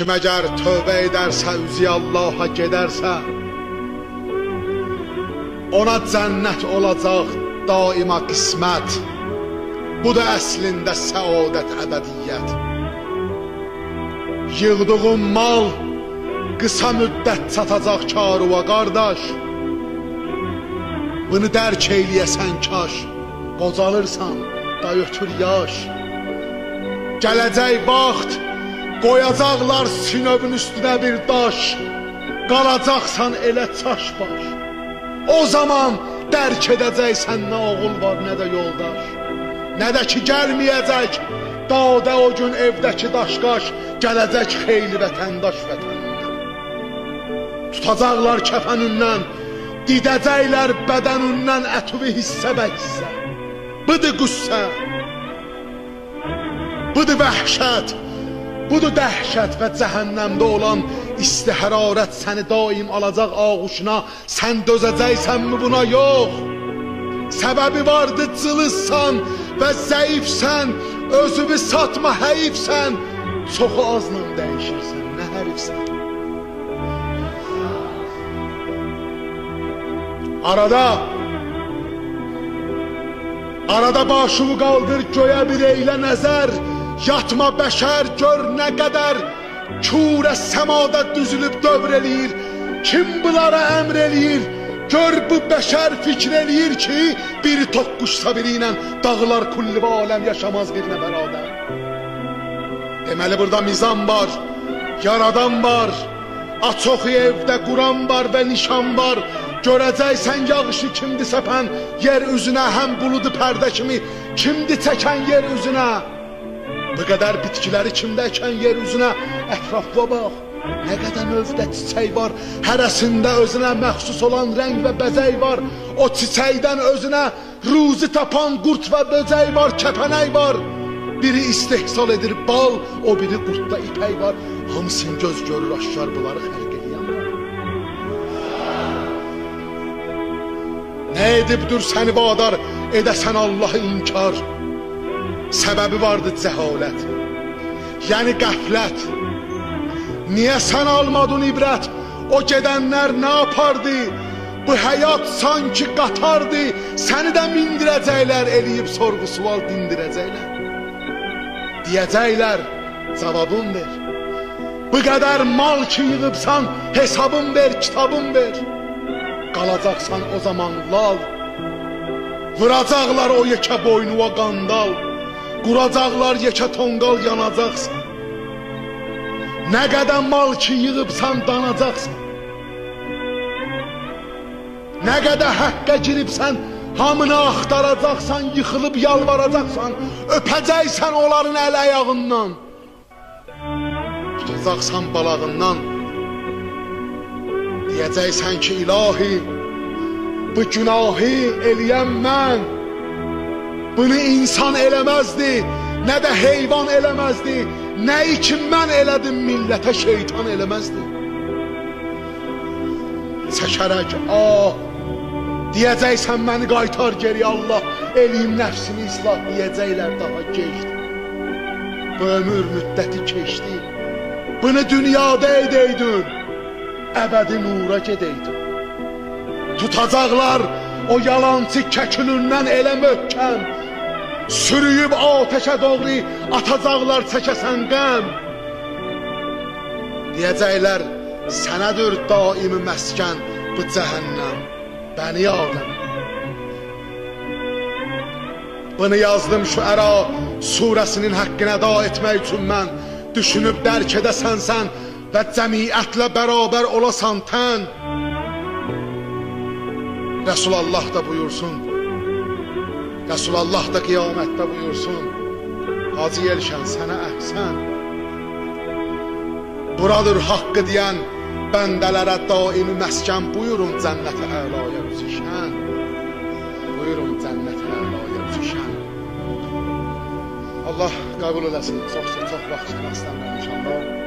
Kim əgər tövbə edərsə, üzü Allaha gedərsə, ona cənnət olacaq daima qismət. Bu da əslində səadət əbədiyyət. Yığdığın mal qısa müddət çatacaq karuva qardaş. Bunu dərk eyləyəsən kaş, qocalırsan, da ötür yaş. Gələcək vaxt qoyacaqlar sinövün üstünə bir daş. Qalacaqsan elə çaş baş. O zaman dərk edəcəksən nə oğul var, nə də yoldaş. Nə də ki gəlməyəcək Dağda o gün evdəki daşqaş Gələcək xeyli vətəndaş vətənindən Tutacaqlar kəfənindən Didəcəklər bədənindən ətüvi hissə bə hissə Budur qüssə Budur vəhşət Budur dəhşət və cəhənnəmdə olan isti hərarət səni daim alacaq ağuşuna. Sən dözəcəksənmi buna? Yox. Səbəbi vardı cılızsan və zəifsən. Özünü satma həyifsən. Çoxu azla dəyişirsən, nə hərifsən. Arada Arada başını qaldır göyə bir eylə nəzər Yatma bəşər gör nə qədər. Kürə səmada düzülüb dövr eləyir Kim bunlara əmr eləyir Gör bu bəşər fikr eləyir ki Bir toqquşsa biri ilə dağlar kulli və aləm yaşamaz birinə bərabər Deməli burada mizan var, yaradan var Açox evdə Quran var və nişan var. Görəcəksən yağışı kimdi səpən yer üzünə Həm buludu pərdə kimi kimdi çəkən yer üzünə Bu qədər bitkiləri kimdə əkən yer üzünə Ətrafa bax Nə qədər növdə çiçək var. Hərəsində özünə məxsus olan rəng və bəzək var. O çiçəkdən özünə ruzi tapan qurt və böcək var Kəpənək var. Biri istehsal edir bal O biri qurtda ipək var. Hamısın göz görür aşkar bunları xəlq eləyən. Var Nə edibdir səni vadar edəsən Allahı inkar Səbəbi vardı cəhalət Yəni qəflət Niyə sən almadın ibrət O gedənlər nə yapardı? Bu həyat sanki qatardı Səni də mindirəcəklər Eləyib sorğu sual dindirəcəklər Deyəcəklər cavabın ver. Bu qədər mal ki yığıbsan Hesabın ver, kitabın ver. Qalacaqsan o zaman lal. Vuracaqlar o yekə boynuva qandal Quracaqlar yekə tonqal yanacaqsan. Nə qədər mal ki yığıbsan danacaqsan. Nə qədər həqqə giribsən hamını axtaracaqsan Yıxılıb yalvaracaqsan. Öpəcəksən onların əl ayağından. Tutacaqsan balağından. Deyəcəksən ki ilahi Bu günahı eləyən mən Bunu insan eləməzdi Nə də heyvan eləməzdi Nəyi ki mən elədim millətə şeytan eləməzdi Çəkərək ah! Deyəcəksən məni qaytar geri Allah. Eləyim nəfsini islah Deyəcəklər daha keçdi Bu ömür müddəti keçdi. Bunu dünyada edəydin Əbədi nura gedəydin Tutacaqlar o yalancı kəkilindən elə möhkəm Sürüyüb ateşə doğru atacaqlar çəkəsən qəm Deyəcəklər sənədir daimi məskən bu cəhənnəm Bəni Adəm Bunu yazdım şu əra surəsinin haqqına da etmək üçün mən Düşünüb dərk edəsən sən və cəmiyyətlə bərabər olasan tən. Resulallah da buyursun Resulallah da qiyamətdə buyursun. Hacı Yelşən sənə əhsən Buradır haqqı deyən bəndələrə daimi məskən Buyurun cənnət-i əlaya üzüşən Buyurun cənnət-i əlaya üzüşən Allah qəbul eləsin Çox çox vaxt istəmirəm inşallah